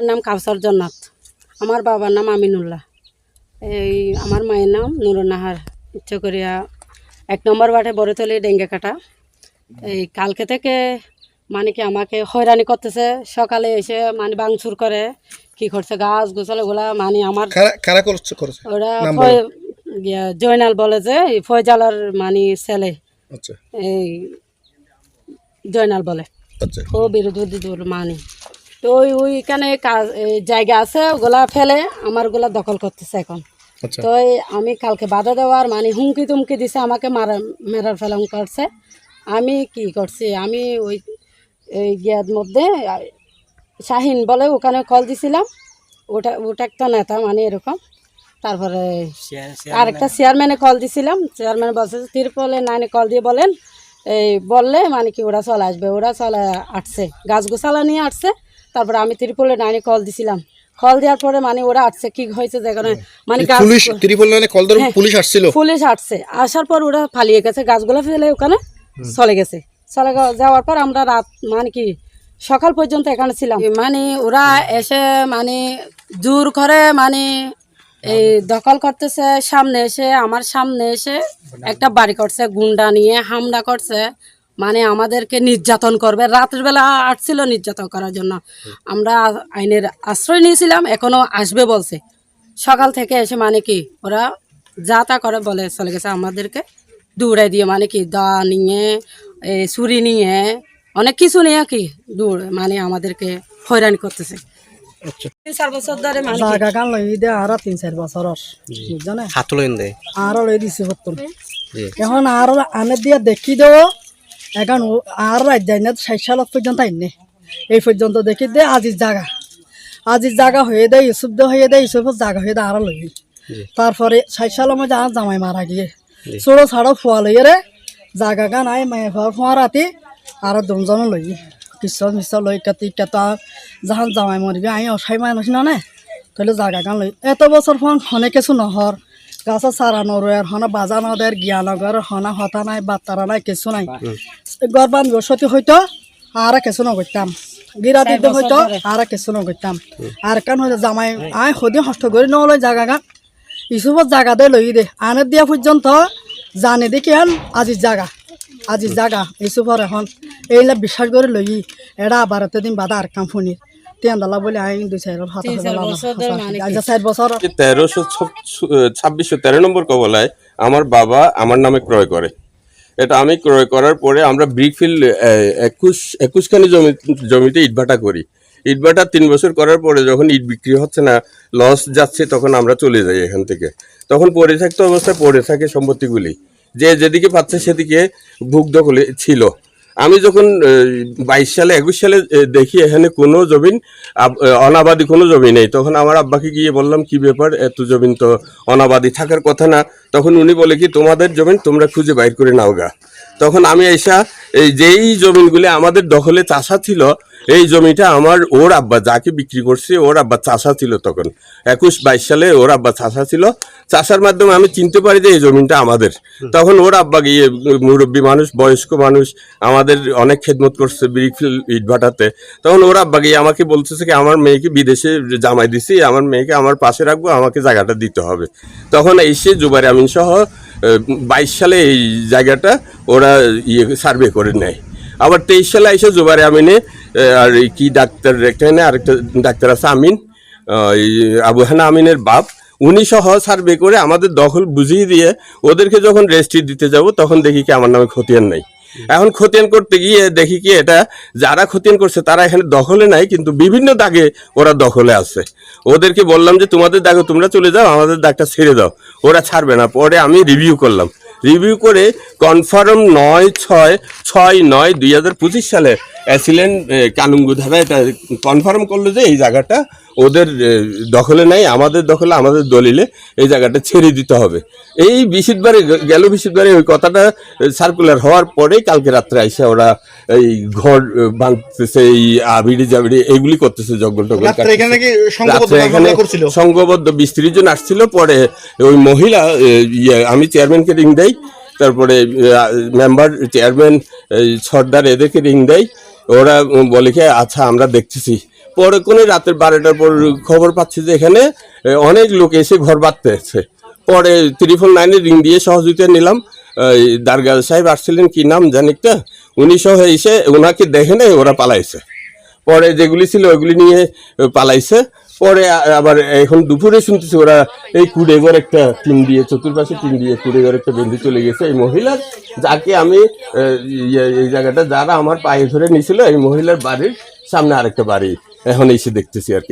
আমার নাম কাউসার জন্নাথ আমার বাবার নাম আমিনুল্লাহ। এই আমার মায়ের নাম নুরনাহার ইচ্ছে করিয়া এক নম্বর বাটে বড়তলি ডেঙ্গে কাটা। এই কালকে থেকে মানে কি আমাকে হয়রানি করতেছে। সকালে এসে মানে বাংচুর করে। কি করছে? গাছ গোছাল ওগুলা মানে আমার ওরা জয়নাল বলে যে ফয়জালার মানে ছেলে। আচ্ছা। এই জয়নাল বলে। আচ্ছা। ও বিরোধী মানি। তো ওই ওইখানে কাজ এই জায়গা আছে ওগুলা ফেলে আমার ওগুলা দখল করতেছে এখন। আচ্ছা। তো আমি কালকে বাধা দেওয়ার মানে হুমকি তুমকি দিছে আমাকে মারা মেরার ফেলাম করছে। আমি কি করছি? আমি ওই এই গিয়ার মধ্যে শাহিন বলে ওখানে কল দিছিলাম। ওটা ওটা একটা নেতা মানে এরকম। তারপরে আরেকটা চেয়ারম্যানে কল দিছিলাম। চেয়ারম্যান বলছে তিরপলে নাইনে কল দিয়ে বলেন। এই বললে মানে কি ওরা চলে আসবে ওরা চলে আসছে। গাছ গোছালা নিয়ে আসছে। তারপরে আমি তিরপলে নাইনে কল দিছিলাম। কল দেওয়ার পরে মানে ওরা আসছে কি হয়েছে যেখানে মানে পুলিশ ত্রিপল লাইনে কল ধরে হ্যাঁ। পুলিশ আসছিল? পুলিশ আসছে। আসার পর ওরা পালিয়ে গেছে গাছগুলো ফেলে ওখানে চলে গেছে। চলে যাওয়ার পর আমরা রাত মানে কি সকাল পর্যন্ত এখানে ছিলাম। মানে ওরা এসে মানে জোর করে মানে এই দখল করতেছে সামনে এসে আমার সামনে এসে একটা বাড়ি করছে গুন্ডা নিয়ে হামলা করছে। মানে আমাদেরকে নির্যাতন করবে। রাতের বেলা আসছিল নির্যাতন করার জন্য। আমরা আইনের আশ্রয় নিয়েছিলাম এখনও আসবে বলছে। সকাল থেকে এসে মানে কি ওরা যা তা করে বলে চলে গেছে। আমাদেরকে দৌড়াই দিয়ে মানে কি দা নিয়ে ছুরি নিয়ে অনেক কিছু নিয়ে কি দৌড় মানে আমাদেরকে হয়রানি করতেছে। আচ্ছা। তিন চার বছর ধরে মানে কি জাগা কান লই দে তিন চার বছরর বুঝছনে হাত লইন দে। আর লই দিছে এখন আর আনে দিয়া দেখি দেও। এখন আর রাজ্যায় না ষাট সাল পর্যন্ত আইনে এই পর্যন্ত দেখি দে আজির জাগা। আজির জাগা হয়ে দেয় ইউসুফ দে হয়ে দেয় ইউসুফের জাগা হয়ে দেয় আর লই তারপরে ষাট সালের মধ্যে আর জামাই মারা গিয়ে। ছোড়ো ছাড়ো ফুয়া লইয়ে রে জাগা গান আই মায়ে ফুয়া ফুয়া রাতি আর দুজন লই। কিস মিস লই কাতি কাতা যাহান জামাই মরিবি আই অসাই মানুষ না নে? তাহলে জাগা গান লই। এত বছর ফোন হনে কিছু নহর গাছ সারা নরয়ের হনা বাজা নদের জ্ঞান নগর হনা হতা নাই বাত্তারা নাই কিছু নাই। গরবান বসতি হইতো আর কিছু নগরতাম গিরা দিতে হইতো আর কিছু নগরতাম আর কান হইতো জামাই আই সদি হস্ত করে নলই জাগা গান ইসুফত জাগা দে লই দে। আনে দিয়া পর্যন্ত জানে দেখি আন আজির জাগা। আজির জাগা। ইসুফর এখন। এইলা বিশ্বাস করে লই এরা আবার দিন বাদা আর কাম ফুনির বলে দুই চার হাত মানে চার বছর তেরোশো ছাব্বিশশো তেরো নম্বর কবলায় আমার বাবা আমার নামে ক্রয় করে এটা আমি ক্রয় করার পরে আমরা ব্রিকফিল্ড একুশ একুশখানি জমি জমিতে ইটভাটা করি। ইটভাটা তিন বছর করার পরে যখন ইট বিক্রি হচ্ছে না লস যাচ্ছে তখন আমরা চলে যাই এখান থেকে। তখন পড়ে থাকতে অবস্থায় পড়ে থাকে সম্পত্তিগুলি। যে যেদিকে পাচ্ছে সেদিকে ভুগ দখলে ছিল। আমি যখন বাইশ সালে, একুশ সালে দেখি এখানে কোনো জমিন অনাবাদী কোনো জমি নেই। তখন আমার আব্বাকে গিয়ে বললাম, কি ব্যাপার? এত জমিন তো অনাবাদী থাকার কথা না। তখন উনি বলে কি, তোমাদের জমিন তোমরা খুঁজে বাইর করে নাও গা। তখন আমি এসা এই যেই জমিনগুলি আমাদের দখলে চাষা ছিল, এই জমিটা আমার ওর আব্বা যাকে বিক্রি করছে, ওর আব্বা চাষা ছিল তখন। একুশ বাইশ সালে ওর আব্বা চাষা ছিল। চাষার মাধ্যমে আমি চিনতে পারি যে এই জমিটা আমাদের। তখন ওর আব্বা গিয়ে মুরব্বী মানুষ, বয়স্ক মানুষ, আমাদের অনেক খেদমত করছে ব্রিকফিল ইটভাটাতে। তখন ওর আব্বা গিয়ে আমাকে বলতেছে কি, আমার মেয়েকে বিদেশে জামাই দিছি, আমার মেয়েকে আমার পাশে রাখব, আমাকে জায়গাটা দিতে হবে। তখন এসে জুবাইর আমিন সহ বাইশ সালে এই জায়গাটা ওরা ইয়ে সার্ভে করে নেয়। আবার তেইশ সালে এসে জোবারে আমিনে আর কি ডাক্তার একটা আরেকটা ডাক্তার আছে আমিন আবু হানা আমিনের বাপ, উনি সহ সার্ভে করে আমাদের দখল বুঝিয়ে দিয়ে ওদেরকে যখন রেজিস্ট্রি দিতে যাব, তখন দেখি কি আমার নামে খতিয়ান নাই। এখন খতিয়ান করতে গিয়ে দেখি কি এটা, যারা খতিয়ান করছে তারা এখানে দখলে নাই, কিন্তু বিভিন্ন দাগে ওরা দখলে আছে। ওদেরকে বললাম যে, তোমাদের দাগে তোমরা চলে যাও, আমাদের দাগটা ছেড়ে দাও। ওরা ছাড়বে না। পরে আমি রিভিউ করলাম। রিভিউ করে কনফার্ম নয় ছয় ছয় নয় দুই সালে অ্যাসিলেন্ট কানুঙ্গু ধারা এটা কনফার্ম করল যে এই জায়গাটা ওদের দখলে নাই আমাদের দখলে আমাদের দলিলে এই জায়গাটা ছেড়ে দিতে হবে। এই বিশিতবারে গেল বিশিতবারে ওই কথাটা সার্কুলার হওয়ার পরে কালকে রাত্রে আইসা ওরা এই ঘর ভাঙতেছে এই আবিড়ি জাবিড়ি এইগুলি করতেছে জঙ্গল এখানে সংঘবদ্ধ বিশ ত্রিশ জন আসছিল পরে ওই মহিলা ইয়ে, আমি চেয়ারম্যানকে রিং দেই তারপরে মেম্বার চেয়ারম্যান সর্দার এদেরকে রিং দেয় ওরা বলে কি আচ্ছা আমরা দেখতেছি। পরে কোনো রাতের বারোটার পর খবর পাচ্ছি যে এখানে অনেক লোক এসে ঘর বাঁধতেছে। পরে ত্রিফল নাইনে রিং দিয়ে সহযোগিতা নিলাম। দারগা সাহেব আসছিলেন, কি নাম জানিকটা উনি সহ এসে ওনাকে দেখে নেই ওরা পালাইছে। পরে যেগুলি ছিল ওইগুলি নিয়ে পালাইছে। পরে আবার এখন দুপুরে শুনতেছি ওরা এই কুড়ে ঘর একটা টিম দিয়ে, চতুর্পাশে টিম দিয়ে কুড়ে ঘর একটা বেঁধে চলে গেছে। এই মহিলার যাকে আমি ইয়ে- এই জায়গাটা যারা আমার পায়ে ধরে নিয়েছিল, এই মহিলার বাড়ির সামনে আরেকটা বাড়ি। এখন এসে দেখতেছি আর কি।